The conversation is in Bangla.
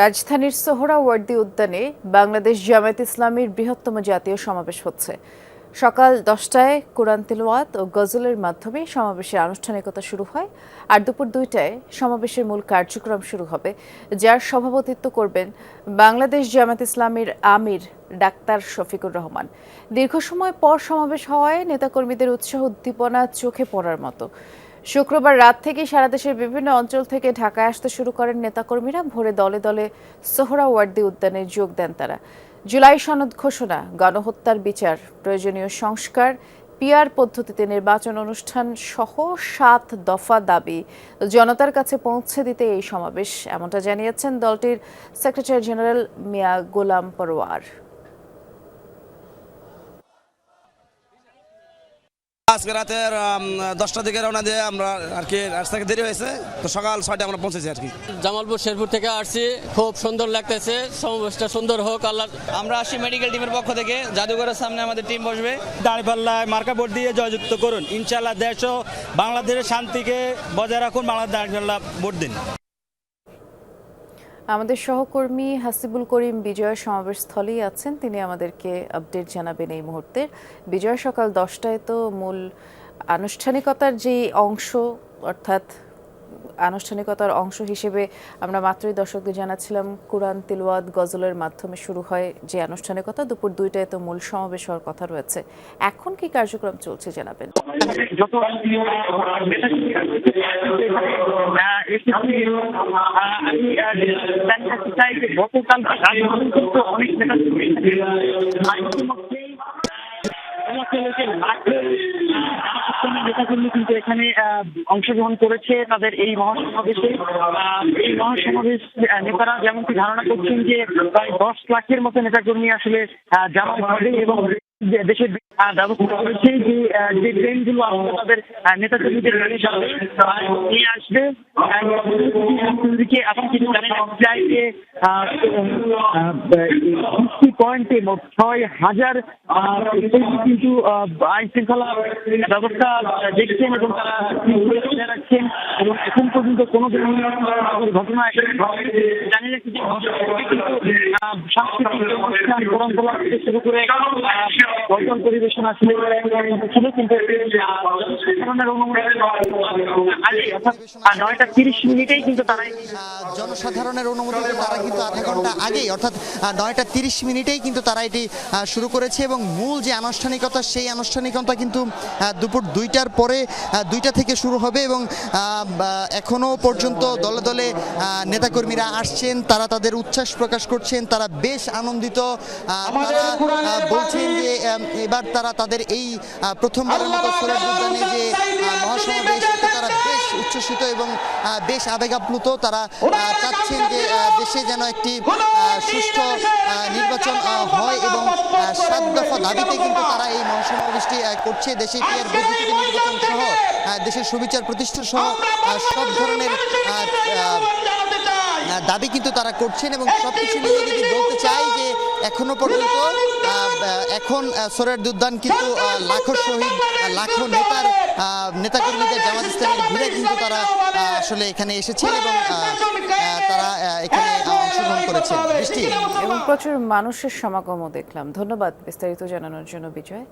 রাজধানীর সোহরাওয়ার্দী উদ্যানে বাংলাদেশ জামায়াত ইসলামীর বৃহত্তম জাতীয় সমাবেশ হচ্ছে। সকাল দশটায় কোরআন তিলওয়াত ও গজলের মাধ্যমে সমাবেশের আনুষ্ঠানিকতা শুরু হয় আর দুপুর দুইটায় সমাবেশের মূল কার্যক্রম শুরু হবে, যার সভাপতিত্ব করবেন বাংলাদেশ জামায়াত ইসলামীর আমির ডাক্তার শফিকুর রহমান। দীর্ঘ সময় পর সমাবেশ হওয়ায় নেতাকর্মীদের উৎসাহ উদ্দীপনা চোখে পড়ার মতো। শুক্রবার রাত থেকে সারা দেশের বিভিন্ন অঞ্চল থেকে ঢাকায় আসতে শুরু করেন নেতাকর্মীরা। ভোরে দলে দলে সোহরা সোহরাওয়ার্দী উদ্যানে যোগ দেন তারা। জুলাই সনদ ঘোষণা, গণহত্যার বিচার, প্রয়োজনীয় সংস্কার পিয়ার পদ্ধতিতে নির্বাচন অনুষ্ঠান সহ সাত দফা দাবি জনতার কাছে পৌঁছে দিতে এই সমাবেশ, এমনটা জানিয়েছেন দলটির সেক্রেটারি জেনারেল মিয়া গোলাম পরোয়ার। আজকে রাতের আম, দশটার দিকে রওনা দিয়ে আমরা আর কি রাস্তাকে দেরি হয়েছে। তো সকাল ছয়টা আমরা পৌঁছেছি আর কি। জামালপুর শেরপুর থেকে আসছি। খুব সুন্দর লাগতেছে। সমাবেশটা সুন্দর হোক আল্লাহ আমরা আসি মেডিকেল টিমের পক্ষ থেকে। জাদুঘরের সামনে আমাদের টিম বসবে। দাঁড়িপাল্লায় মার্কা ভোট দিয়ে জয়যুক্ত করুন। ইনশাল্লাহ দেশ ও বাংলাদেশের শান্তিকে বজায় রাখুন বাংলাদেশ দাঁড়িপাল্লা ভোট দিন। আমাদের সহকর্মী হাসিবুল করিম বিজয় সমাবেশস্থলেই আছেন। তিনি আমাদেরকে আপডেট জানাবেন এই মুহূর্তে বিজয়, সকাল দশটায় তো মূল আনুষ্ঠানিকতার যে অংশ, অর্থাৎ আনুষ্ঠানিকতার অংশ হিসেবে আমরা মাত্রই দর্শকদের জানাচ্ছিলাম, কোরআন, তিলওয়াত, গজলের মাধ্যমে শুরু হয় যে আনুষ্ঠানিকতা। দুপুর দুইটায় তো মূল সমাবেশ হওয়ার কথা রয়েছে। এখন কি কার্যক্রম চলছে জানাবেন? কিন্তু এখানে অংশগ্রহণ করেছে তাদের এই মহাসমাবেশে এই মহাসমাবেশ নেতারা যেমনটি ধারণা করছেন যে প্রায় দশ লাখের মতো নেতাকর্মী আসলে জমা এবং দেশের যে ট্রেনগুলো আসলে তাদের আহ, নেতাকর্মীদের নিয়ে আসবে ছয় হাজার কিন্তু আইন শৃঙ্খলা ব্যবস্থা দেখছেন এবং তারা রাখছেন এবং এখন পর্যন্ত কোনো ঘটনা জানি না কিছু সাংস্কৃতিক অনুষ্ঠান থেকে শুরু করে আসলে ছিল, কিন্তু কিন্তু তারা জনসাধারণের তারা কিন্তু আধা ঘণ্টা আগেই, অর্থাৎ নয়টা তিরিশ মিনিটেই কিন্তু তারা এটি শুরু করেছে এবং মূল যে আনুষ্ঠানিকতা, সেই আনুষ্ঠানিকতা কিন্তু দুপুর দুইটার পরে দুইটা থেকে শুরু হবে এবং এখনও পর্যন্ত দলে দলে নেতাকর্মীরা আসছেন তারা তাদের উচ্ছ্বাস প্রকাশ করছেন তারা বেশ আনন্দিত তারা বলছেন যে এবার তারা তাদের এই প্রথমবার প্রথমবারের মতো যে উচ্ছ্বসিত এবং বেশ আবেগাপ্লুত তারা চাচ্ছেন যে দেশে যেন একটি সুষ্ঠু নির্বাচন হয় এবং সাত দফা দাবিতে কিন্তু তারা এই মহাসমাবেশটি করছে। দেশে পিয়ার নির্বাচন সহ দেশের সুবিচার প্রতিষ্ঠা সহ সব ধরনের দাবি কিন্তু তারা করছেন এবং সবকিছু মিলিয়ে যদি বলতে চাই যে এখনও পর্যন্ত এখন সোরের উদ্যান কিন্তু লাখো শহীদ লাখো নেতার নেতাকর্মীদের জামাত ইসলামের ভিড়ে কিন্তু তারা আসলে এখানে এসেছেন এবং তারা এখানে অংশগ্রহণ করেছেন। এবং প্রচুর মানুষের সমাগমও দেখলাম। ধন্যবাদ বিস্তারিত জানানোর জন্য বিজয়।